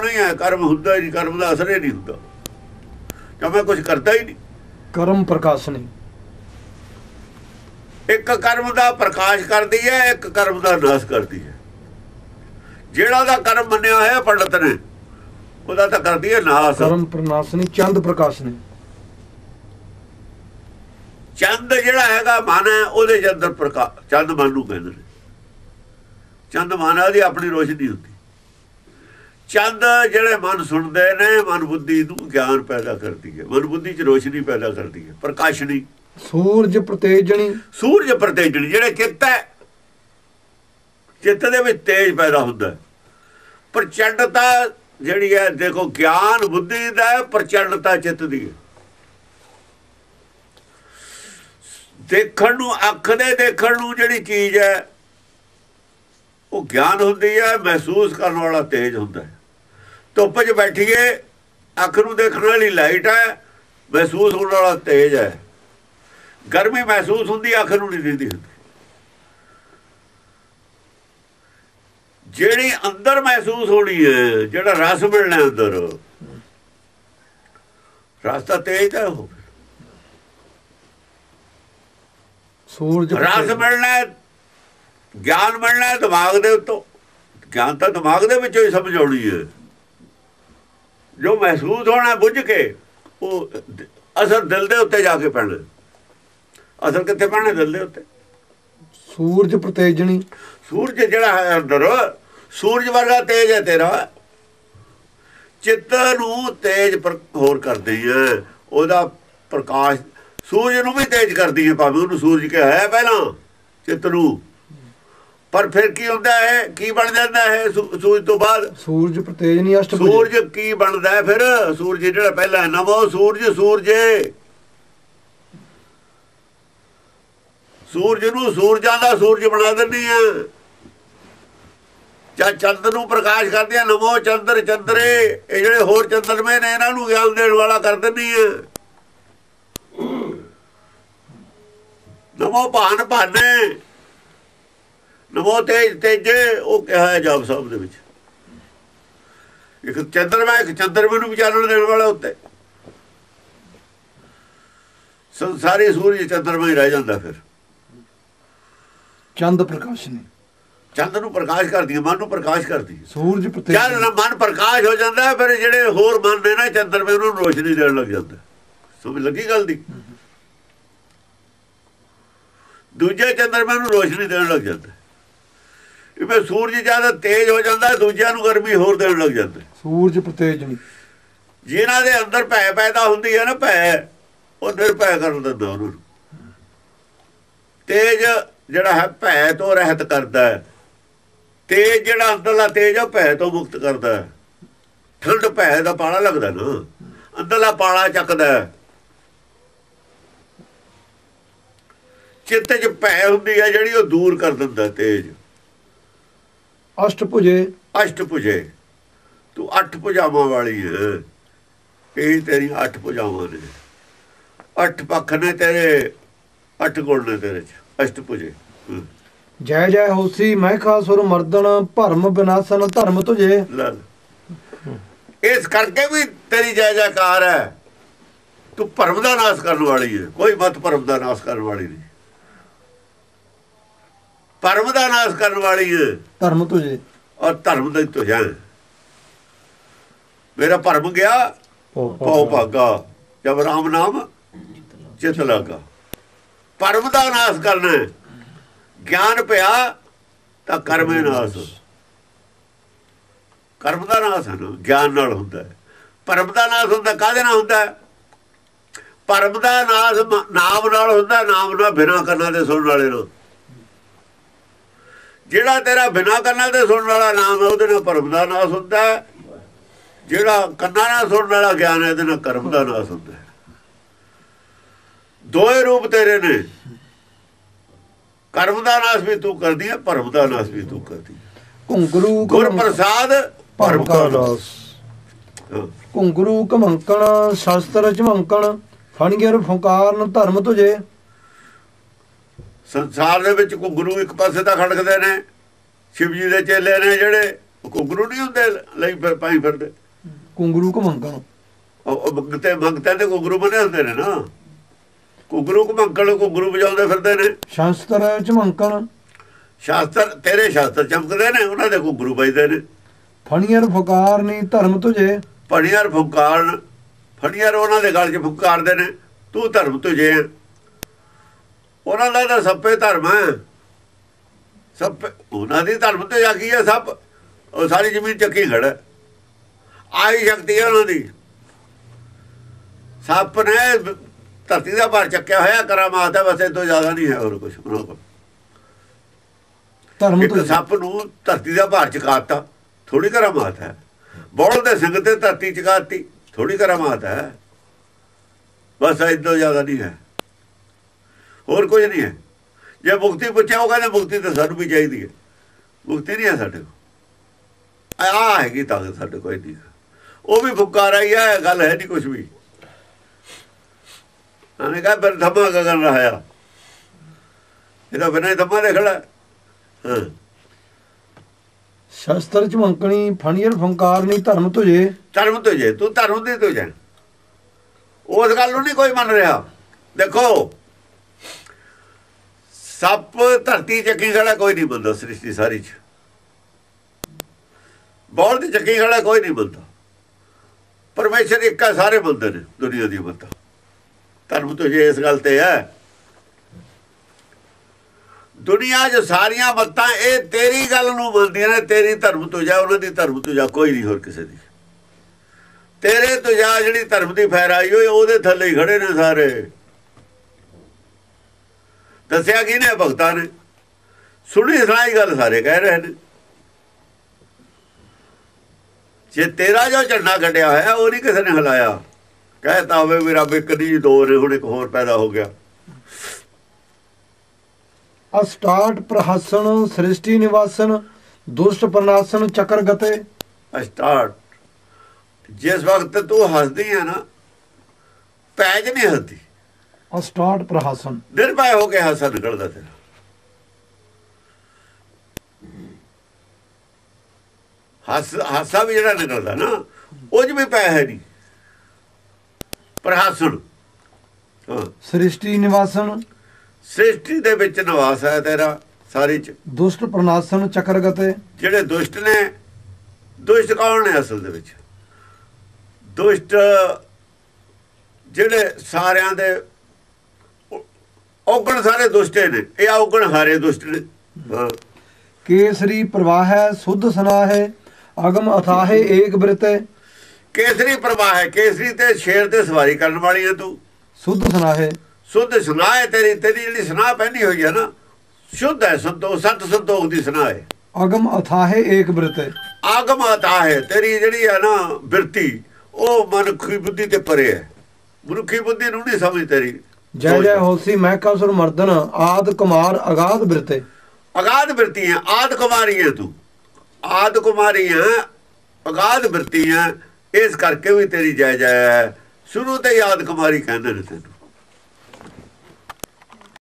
ਆਪਣਾ ਹੀ ਹੈ ਕਰਮ ਹੁੰਦਾ ਹੀ ਨਹੀਂ ਕਰਮ ਦਾ ਅਸਰ ਹੀ ਨਹੀਂ ਹੁੰਦਾ। ਜਦ ਮੈਂ ਕੁਝ ਕਰਦਾ ਹੀ ਨਹੀਂ। ਕਰਮ ਪ੍ਰਕਾਸ਼ਨੀ ਇੱਕ ਕਰਮ ਦਾ ਪ੍ਰਕਾਸ਼ ਕਰਦੀ ਹੈ ਇੱਕ ਕਰਮ ਦਾ ਨਾਸ਼ ਕਰਦੀ ਹੈ। ਜਿਹੜਾ ਦਾ ਕਰਮ ਮੰਨਿਆ ਹੋਇਆ ਪੰਡਤ ਨੇ ਉਹਦਾ ਤਾਂ ਕਰਦੀ ਹੈ ਨਾਸ਼। ਕਰਮ ਪ੍ਰਨਾਸ਼ਨੀ ਚੰਦ ਪ੍ਰਕਾਸ਼ਨੀ ਚੰਦ ਜਿਹੜਾ ਹੈਗਾ ਮਨ ਹੈ ਉਹਦੇ ਅੰਦਰ ਪ੍ਰਕਾਸ਼ ਚੰਦ ਮਨ ਨੂੰ ਕਹਿੰਦੇ ਨੇ। ਚੰਦ ਮਨ ਦੀ ਆਪਣੀ ਰੋਸ਼ਨੀ ਹੁੰਦੀ। ਚੰਦ ਜਿਹੜੇ ਮਨ ਸੁਣਦੇ ਨੇ ਮਨ ਬੁੱਧੀ ਨੂੰ ਗਿਆਨ ਪੈਦਾ ਕਰਦੀ ਹੈ। ਮਨ ਬੁੱਧੀ ਚ ਰੋਸ਼ਨੀ ਪੈਦਾ ਕਰਦੀ ਹੈ ਪ੍ਰਕਾਸ਼ਨੀ। ਸੂਰਜ ਪ੍ਰਤੇਜਣੀ। ਸੂਰਜ ਪ੍ਰਤੇਜਣੀ ਜਿਹੜੇ ਚਿੱਤ ਹੈ ਚਿੱਤ ਦੇ ਵਿੱਚ ਤੇਜ ਪੈਦਾ ਹੁੰਦਾ। ਪ੍ਰਚੰਡਤਾ ਜਿਹੜੀ ਹੈ ਦੇਖੋ ਗਿਆਨ ਬੁੱਧੀ ਦਾ ਪ੍ਰਚੰਡਤਾ ਚਿੱਤ ਦੀ ਹੈ। ਦੇਖਣ ਨੂੰ ਅੱਖ ਦੇ ਦੇਖਣ ਨੂੰ ਜਿਹੜੀ ਚੀਜ਼ ਹੈ ਉਹ ਗਿਆਨ ਹੁੰਦੀ ਹੈ ਮਹਿਸੂਸ ਕਰਨ ਵਾਲਾ ਤੇਜ ਹੁੰਦਾ ਹੈ। ਧੁੱਪ 'ਚ ਬੈਠੀਏ ਅੱਖ ਨੂੰ ਦੇਖਣ ਵਾਲੀ ਲਾਈਟ ਹੈ ਮਹਿਸੂਸ ਹੋਣ ਵਾਲਾ ਤੇਜ ਹੈ ਗਰਮੀ ਮਹਿਸੂਸ ਹੁੰਦੀ ਅੱਖ ਨੂੰ ਨਹੀਂ ਦਿੰਦੀ ਹੁੰਦੀ ਜਿਹੜੀ ਅੰਦਰ ਮਹਿਸੂਸ ਹੋਣੀ ਹੈ ਜਿਹੜਾ ਰਸ ਮਿਲਣਾ ਅੰਦਰ ਰਸਤਾ ਤੇਜ ਹੈ ਉਹ। ਸੂਰਜ ਰਸ। ਮਿਲਣਾ ਹੈ, ਗਿਆਨ ਮਿਲਣਾ ਹੈ ਦਿਮਾਗ ਦੇ ਉੱਤੋਂ। ਗਿਆਨ ਤਾਂ ਦਿਮਾਗ ਦੇ ਵਿੱਚੋਂ ਹੀ ਸਮਝ ਆਉਣੀ ਹੈ ਜੋ ਮਹਿਸੂਸ ਹੋਣਾ ਬੁੱਝ ਕੇ ਉਹ ਅਸਰ ਦਿਲ ਦੇ ਉੱਤੇ ਜਾ ਕੇ ਪੈਣਾ। ਅਸਰ ਕਿੱਥੇ ਪੈਣਾ ਦਿਲ ਦੇ ਉੱਤੇ? ਸੂਰਜ ਪ੍ਰਤੇਜਣੀ। ਸੂਰਜ ਜਿਹੜਾ ਹੈ ਅੰਦਰ ਸੂਰਜ ਵਰਗਾ ਤੇਜ ਹੈ ਤੇਰਾ। ਚਿੱਤ ਨੂੰ ਤੇਜ ਹੋਰ ਕਰਦੀ ਹੈ। ਉਹਦਾ ਪ੍ਰਕਾਸ਼ ਸੂਰਜ ਨੂੰ ਵੀ ਤੇਜ ਕਰਦੀ ਹੈ ਭਾਵੇਂ ਉਹਨੂੰ ਸੂਰਜ ਕਿਹਾ ਹੈ ਪਹਿਲਾਂ ਚਿੱਤ ਨੂੰ। ਪਰ ਫਿਰ ਕੀ ਹੁੰਦਾ ਹੈ? ਕੀ ਬਣ ਜਾਂਦਾ ਹੈ ਸੂਰਜ ਤੋਂ ਬਾਅਦ? ਸੂਰਜ ਪ੍ਰਤੇਜਣੀ ਅਸ਼ਟਭੁਜ ਸੂਰਜ ਕੀ ਬਣਦਾ ਹੈ ਫਿਰ? ਸੂਰਜ ਜਿਹੜਾ ਪਹਿਲਾਂ ਹੈ ਨਮੋ ਸੂਰਜ ਸੂਰਜੇ। ਸੂਰਜ ਨੂੰ ਸੂਰਜਾਂ ਦਾ ਸੂਰਜ ਬਣਾ ਦਿੰਦੀ ਹੈ। ਜਾਂ ਚੰਦ ਨੂੰ ਪ੍ਰਕਾਸ਼ ਕਰਦੀ ਹੈ ਨਮੋ ਚੰਦਰ ਚੰਦਰੇ। ਇਹ ਜਿਹੜੇ ਹੋਰ ਚੰਦਰਮੇ ਨੇ ਇਹਨਾਂ ਨੂੰ ਗਿਆਨ ਦੇਣ ਵਾਲਾ ਕਰ ਦਿੰਦੀ ਹੈ। ਨਮੋ ਭਾਨ ਭਾਨੇ। ਨਮੋ ਤੇਜ ਤੇਜੇ ਉਹ ਕਿਹਾ ਹੈ ਜਪ ਸਾਹਿਬ ਦੇ ਵਿੱਚ। ਇੱਕ ਚੰਦਰਮਾ ਇੱਕ ਚੰਦਰਮੇ ਨੂੰ ਵਿਚਾਰਨ ਦੇਣ ਵਾਲਾ ਉੱਤੇ। ਸੰਸਾਰੀ ਸੂਰਜ ਚੰਦਰਮਾ ਹੀ ਰਹਿ ਜਾਂਦਾ ਫਿਰ। ਚੰਦ ਪ੍ਰਕਾਸ਼ਨੀ ਚੰਦ ਨੂੰ ਪ੍ਰਕਾਸ਼ ਕਰਦੀ ਹੈ ਮਨ ਨੂੰ ਪ੍ਰਕਾਸ਼ ਕਰਦੀ ਹੈ। ਸੂਰਜ ਜਦ ਪ੍ਰਤੇਜਣੀ ਨਾ। ਮਨ ਪ੍ਰਕਾਸ਼ ਹੋ ਜਾਂਦਾ ਹੈ, ਫਿਰ ਜਿਹੜੇ ਹੋਰ ਮਨ ਨੇ ਨਾ ਚੰਦਰਮੇ ਨੂੰ ਰੋਸ਼ਨੀ ਦੇਣ ਲੱਗ ਜਾਂਦਾ। ਸਮਝ ਲੱਗੀ ਗੱਲ ਦੀ? ਦੂਜੇ ਚੰਦਰਮੇ ਨੂੰ ਰੋਸ਼ਨੀ ਦੇਣ ਲੱਗ ਜਾਂਦਾ ਇਵੇਂ ਸੂਰਜ ਜ਼ਿਆਦਾ ਤੇਜ਼ ਹੋ ਜਾਂਦਾ ਦੂਜਿਆਂ ਨੂੰ ਗਰਮੀ ਹੋਰ ਦੇਣ ਲੱਗ ਜਾਂਦਾ। ਸੂਰਜ ਪ੍ਰਤੇਜਣੀ ਜਿਨ੍ਹਾਂ ਦੇ ਅੰਦਰ ਭੈ ਪੈਦਾ ਹੁੰਦੀ ਹੈ ਨਾ ਭੈ ਉਹ ਨਿਰਭੈ ਕਰਨ ਦਿੰਦਾ ਉਹਨਾਂ ਤੇਜ ਜਿਹੜਾ ਹੈ ਭੈ ਤੋਂ ਰਹਿਤ ਕਰਦਾ ਹੈ। ਤੇਜ ਜਿਹੜਾ ਅੰਦਰਲਾ ਤੇਜ ਉਹ ਭੈ ਤੋਂ ਮੁਕਤ ਕਰਦਾ ਹੈ। ਠੰਡ ਭੈ ਦਾ ਪਾਲਾ ਲੱਗਦਾ ਨਾ। ਅੰਦਰਲਾ ਪਾਲਾ ਚੱਕਦਾ ਚਿੱਤ 'ਚ ਭੈ ਹੁੰਦੀ ਹੈ ਜਿਹੜੀ ਉਹ ਦੂਰ ਕਰ ਦਿੰਦਾ ਤੇਜ। ਅਸ਼ਟਭੁਜੇ ਅਸ਼ਟ ਭੁਜੇ। ਤੂੰ ਅੱਠ ਭੁਜਾਵਾਂ ਵਾਲੀ ਹੈ ਇਹ ਤੇਰੀ ਅੱਠ ਭੁਜਾਵਾਂ ਨੇ। ਅੱਠ ਪੱਖ ਨੇ ਤੇਰੇ ਅੱਠ ਗੁਣ ਨੇ ਤੇਰੇ ਚ। ਅਸ਼ਟ ਭੁਜੇ। ਜੈ ਜੈ ਹੋਸੀ ਮਹਿਖਾ ਸੁਰ ਮਰਦਨ ਭਰਮ ਵਿਨਾਸ਼ਨ ਧਰਮ ਲੈ। ਇਸ ਕਰਕੇ ਵੀ ਤੇਰੀ ਜੈ ਜੈਕਾਰ ਹੈ। ਤੂੰ ਭਰਮ ਦਾ ਨਾਸ਼ ਕਰਨ ਵਾਲੀ ਹੈ ਕੋਈ ਮਤ ਭਰਮ ਦਾ ਨਾਸ਼ ਕਰਨ ਵਾਲੀ ਨਹੀਂ। ਭਰਮ ਦਾ ਨਾਸ਼ ਕਰਨ ਵਾਲੀ ਹੈ ਧਰਮ ਤੁਝੇ ਔਰ ਧਰਮ ਦਾ ਤੁਝਾ ਮੇਰਾ ਭਰਮ ਗਿਆ ਪਉ ਭਾਗਾ। ਜਬ ਰਾਮ ਨਾਮ ਚਿਤ ਲਾਗਾ। ਪਰਮ ਦਾ ਨਾਸ ਕਰਨਾ। ਗਿਆਨ ਪਿਆ ਤਾਂ ਕਰਮੇ ਨਾਸ। ਕਰਮ ਦਾ ਨਾਸ ਹੈ ਗਿਆਨ ਨਾਲ ਹੁੰਦਾ ਹੈ। ਪਰਮ ਦਾ ਨਾਸ ਹੁੰਦਾ ਕਾਹਦੇ ਨਾਲ ਹੁੰਦਾ? ਪਰਮ ਦਾ ਨਾਸ ਨਾਮ ਨਾਲ ਹੁੰਦਾ ਨਾਮ ਨਾਲ ਬਿਨਾ ਕੰਨਾਂ ਦੇ ਸੁਣਨ ਵਾਲੇ ਨਾਲ। ਜਿਹੜਾ ਤੇਰਾ ਬਿਨਾ ਕੰਨਾਂ ਦੇ ਸੁਣਨ ਵਾਲਾ ਨਾਮ ਹੈ ਉਹਦੇ ਨਾਲ ਪਰਮ ਦਾ ਨਾਸ ਹੁੰਦਾ ਜਿਹੜਾ ਕੰਨਾਂ ਨਾਲ ਸੁਣਨ ਵਾਲਾ ਗਿਆਨ ਹੈ ਇਹਦੇ ਨਾਲ ਕਰਮ ਦਾ ਨਾਸ ਹੁੰਦਾ ਦੋਏ ਰੂਪ ਤੇਰੇ ਨੇ। ਕਰਮ ਦਾ ਨਾਸ ਵੀ ਤੂੰ ਕਰਦੀ ਹੈ ਭਰਮ ਦਾ ਨਾਸ ਵੀ ਤੂੰ ਕਰਦੀ ਹੈ। ਘੁੰਗਰੂ ਗੁਰ ਪ੍ਰਸਾਦ ਭਰਮ ਕਾ ਨਾਸ। ਘੁੰਗਰੂ ਕਮੰਕਣ ਸ਼ਸਤਰ ਚਮੰਕਣ ਫਣਗਿਰ ਫੁੰਕਾਰਨ ਧਰਮ ਤੁਝੇ। ਸੰਸਾਰ ਦੇ ਵਿੱਚ ਘੁੰਗਰੂ ਇੱਕ ਪਾਸੇ ਤਾਂ ਖੜਕਦੇ ਨੇ ਸ਼ਿਵ ਜੀ ਦੇ ਚੇਲੇ ਨੇ ਜਿਹੜੇ ਉਹ ਕੁਗਰੂ ਨਹੀਂ ਹੁੰਦੇ ਲਈ ਫਿਰ ਪਾਈ ਫਿਰਦੇ। ਕੁੰਗਰੂ ਘਮੰਕਣ ਉਹ ਉਹ ਮੰਗਤੇ ਮੰਗਤੇ ਤੇ ਕੁਗਰੂ ਬਣੇ ਹੁੰਦੇ ਨੇ ਨਾ। ਕੁਗਰੂ ਕਮੰਕਲ ਕੁਗਰੂ ਵਜਾਉਂਦੇ ਫਿਰਦੇ ਨੇ। ਸ਼ਾਸਤਰ ਝਮੰਕਣ ਸ਼ਾਸਤਰ ਤੇਰੇ ਸ਼ਾਸਤਰ ਚਮਕਦੇ ਨੇ ਉਹਨਾਂ ਦੇ ਕੁਗਰੂ ਵੱਜਦੇ ਨੇ। ਫਣੀਅਰ ਫਕਾਰ ਨਹੀਂ ਧਰਮ ਤੁਝੇ। ਫੜੀਆਂ ਫੁਕਾਰਨ ਫੜੀਆਂ ਉਹਨਾਂ ਦੇ ਗਲ 'ਚ ਫੁਕਾਰਦੇ ਨੇ। ਤੂੰ ਧਰਮ ਤੁਝੇ ਉਹਨਾਂ ਦਾ ਤਾਂ ਸੱਪੇ ਧਰਮ ਹੈ। ਸੱਪ ਉਹਨਾਂ ਦੀ ਧਰਮ ਤੇ ਜਾ ਕੀ ਹੈ ਸੱਪ? ਉਹ ਸਾਰੀ ਜ਼ਮੀਨ ਚੱਕੀ ਖੜਾ ਆਈ ਸ਼ਕਤੀ ਹੈ ਉਹਨਾਂ ਦੀ। ਸੱਪ ਨੇ ਧਰਤੀ ਦਾ ਭਾਰ ਚੱਕਿਆ ਹੋਇਆ ਕਰਾਮਾਤ ਹੈ ਬਸ ਇਹ ਤੋਂ ਜ਼ਿਆਦਾ ਨਹੀਂ ਹੈ ਹੋਰ ਕੁਝ ਉਹਨਾਂ ਕੋਲ। ਧਰਮ ਤੁਝੇ ਸੱਪ ਨੂੰ ਧਰਤੀ ਦਾ ਭਾਰ ਚਕਾਤਾ ਥੋੜੀ ਕਰਾਮਾਤ ਹੈ। ਬੋਲ ਦੇ ਸਿੰਘ ਤੇ ਧਰਤੀ ਚਕਾਤੀ ਥੋੜੀ ਕਰਾਮਾਤ ਹੈ। ਬਸ ਇਹ ਤੋਂ ਜ਼ਿਆਦਾ ਨਹੀਂ ਹੈ। ਹੋਰ ਕੁਝ ਨਹੀਂ ਹੈ। ਜੇ ਮੁਕਤੀ ਪੁੱਛਿਆ ਉਹ ਕਹਿੰਦੇ ਮੁਕਤੀ ਤਾਂ ਸਾਨੂੰ ਵੀ ਚਾਹੀਦੀ ਹੈ। ਮੁਕਤੀ ਨਹੀਂ ਹੈ ਸਾਡੇ ਕੋਲ। ਆ ਹੈਗੀ ਤਾਕਤ ਸਾਡੇ ਕੋਈ ਨਹੀਂ ਉਹ ਵੀ ਫੁਕਾਰਾ ਹੀ ਹੈ ਗੱਲ ਹੈ ਨਹੀਂ ਕੁਝ ਵੀ। ਉਹਨੇ ਕਹਾ ਫਿਰ ਧਮਾ ਗਗਨ ਰਹਾਇਆ ਇਹਦਾ ਬਿਨਾਂ ਧਮਾ ਦੇ ਖੜਾ ਹੈ। ਸ਼ਾਸਤਰ ਝਮੰਕਣੀ ਫਣੀਅਰ ਫੰਕਾਰ ਨਹੀਂ ਧਰਮ ਤੁਝੇ ਧਰਮ ਤੋਂ ਜੇ ਤੂੰ ਧਰਮ ਦੀ ਤੋਂ ਜਾ। ਉਸ ਗੱਲ ਨੂੰ ਨਹੀਂ ਕੋਈ ਮੰਨ ਰਿਹਾ। ਦੇਖੋ ਸੱਪ, ਧਰਤੀ ਚੱਕੀ ਖੜਾ ਕੋਈ ਨਹੀਂ ਬੰਦਾ ਸ੍ਰਿਸ਼ਟੀ ਸਾਰੀ ਚ। ਬੋਲ ਦੀ ਚੱਕੀ ਖੜਾ ਕੋਈ ਨਹੀਂ ਬੰਦਾ ਪਰਮੇਸ਼ਰ ਇੱਕ ਸਾਰੇ ਬੰਦੇ ਨੇ ਦੁਨੀਆ ਦੀ ਬੰਦਾ ਧਰਮ ਤੋਂ ਜੇ ਇਸ ਗੱਲ ਤੇ ਹੈ, ਦੁਨੀਆ 'ਚ ਸਾਰੀਆਂ ਮੱਤਾਂ ਇਹ ਤੇਰੀ ਗੱਲ ਨੂੰ ਮੰਨਦੀਆਂ ਨੇ, ਤੇਰੀ ਧਰਮ ਤੋਂ ਜਾ ਉਹਨਾਂ ਦੀ ਧਰਮ ਤੋਂ ਜਾ ਕੋਈ ਨਹੀਂ ਹੋਰ ਕਿਸੇ ਦੀ। ਤੇਰੇ ਤੋਂ ਜਾ ਜਿਹੜੀ ਧਰਮ ਦੀ ਫੈਰਾਈ ਹੋਈ, ਉਹਦੇ ਥੱਲੇ ਹੀ ਖੜੇ ਨੇ ਸਾਰੇ। ਦੱਸਿਆ ਕੀ ਨੇ ਭਗਤਾਂ ਨੇ? ਸੁਣੀ ਸੁਣਾਈ ਗੱਲ ਸਾਰੇ ਕਹਿ ਰਹੇ ਨੇ। ਜੇ ਤੇਰਾ ਜੋ ਝੰਡਾ ਕੱਢਿਆ ਹੋਇਆ ਉਹ ਨਹੀਂ ਕਿਸੇ ਨੇ ਹਲਾਇਆ। ਕਹਿਤਾ ਹੋਵੇ ਵੀ ਰੱਬ ਇੱਕ ਦੀ ਦੋ ਨੇ ਹੁਣ ਇੱਕ ਹੋਰ ਪੈਦਾ ਹੋ ਗਿਆ। ਅਸਟਾਟ ਪ੍ਰਹਸਨ ਸ੍ਰਿਸ਼ਟੀ ਨਿਵਾਸਨ ਦੁਸ਼ਟ ਪ੍ਰਨਾਸਨ ਚੱਕਰ ਗਤੇ। ਸਟਾਰਟ। ਜਿਸ ਵਕਤ ਤੂੰ ਹੱਸਦੀ ਹੈ ਨਾ ਪੈਜ ਨਹੀਂ ਹੱਸਦੀ। ਅਸਟਾਟ ਪ੍ਰਹਸਨ ਨਿਰਭੈ ਹੋ ਕੇ ਹਾਸਾ ਨਿਕਲਦਾ ਤੇਰਾ। ਹੱਸ ਹਾਸਾ ਵੀ ਜਿਹੜਾ ਨਿਕਲਦਾ ਨਾ ਉਹ 'ਚ ਵੀ ਪੈ ਹੈ ਨਹੀਂ। ਪਰ ਹਾਸਣ ਹਾਂ। ਸ੍ਰਿਸ਼ਟੀ ਨਿਵਾਸਨ ਸ੍ਰਿਸ਼ਟੀ ਦੇ ਵਿੱਚ ਨਿਵਾਸ ਹੈ ਤੇਰਾ ਸਾਰੀ ਚ। ਦੁਸ਼ਟ ਪ੍ਰਨਾਸਨ ਚੱਕਰ ਗਤੇ ਜਿਹੜੇ ਦੁਸ਼ਟ ਨੇ ਦੁਸ਼ਟ ਕੌਣ ਨੇ ਅਸਲ ਦੇ ਵਿੱਚ? ਦੁਸ਼ਟ ਜਿਹੜੇ ਸਾਰਿਆਂ ਦੇ ਔਗਣ ਸਾਰੇ ਦੁਸ਼ਟੇ ਨੇ। ਇਹ ਔਗਣ ਹਾਰੇ ਦੁਸ਼ਟ ਨੇ। ਹਾਂ। ਕੇਸਰੀ ਪ੍ਰਵਾਹੈ ਸੁਧ ਸਨਾਹੈ ਅਗਮ ਅਥਾਹੇ ਏਕ ਬ੍ਰਿਤੈ ਕੇਸਰੀ ਪ੍ਰਵਾਹ ਹੈ। ਕੇਸਰੀ ਤੇ ਸ਼ੇਰ ਤੇ ਸਵਾਰੀ ਕਰਨ ਵਾਲੀ ਹੈ ਤੂੰ। ਸੁਧ ਸਨਾਹੈ ਸੁੱਧ ਸੁਨਾਹ ਹੈ ਤੇਰੀ। ਤੇਰੀ ਜਿਹੜੀ ਸੁਨਾਹ ਪਹਿਨੀ ਹੋਈ ਹੈ ਨਾ ਸ਼ੁੱਧ ਹੈ ਸੰਤੋਖ ਸਤ ਸੰਤੋਖ ਦੀ ਸੁਨਾਹ ਹੈ। ਅਗਮ ਅਥਾਹੇ ਏਕ ਬ੍ਰਿਤੈ ਆਗਮ ਆਤਾ ਹੈ। ਤੇਰੀ ਜਿਹੜੀ ਹੈ ਨਾ ਬਿਰਤੀ ਉਹ ਮਨੁੱਖੀ ਬੁੱਧੀ ਤੇ ਪਰੇ ਹੈ। ਮਨੁੱਖੀ ਬੁੱਧੀ ਨੂੰ ਨਹੀਂ ਸਮਝ ਤੇਰੀ। ਜੈ ਜੈ ਹੋਸੀ ਮਹਿਕਾਸੁਰ ਮਰਦਨ, ਆਦ ਕੁਮਾਰ ਅਗਾਧ ਬ੍ਰਿਤੈ। ਅਗਾਧ ਬਿਰਤੀ ਹੈ ਆਦ ਕੁਮਾਰੀ ਹੈ ਤੂੰ। ਆਦ ਕੁਮਾਰੀ ਹੈ ਅਗਾਧ ਬਿਰਤੀ ਹੈ ਇਸ ਕਰਕੇ ਵੀ ਤੇਰੀ ਜੈ ਜੈ ਹੈ। ਸ਼ੁਰੂ ਤੇ ਹੀ ਆਦ ਕੁਮਾਰੀ ਕਹਿੰਦੇ ਨੇ ਤੈਨੂੰ।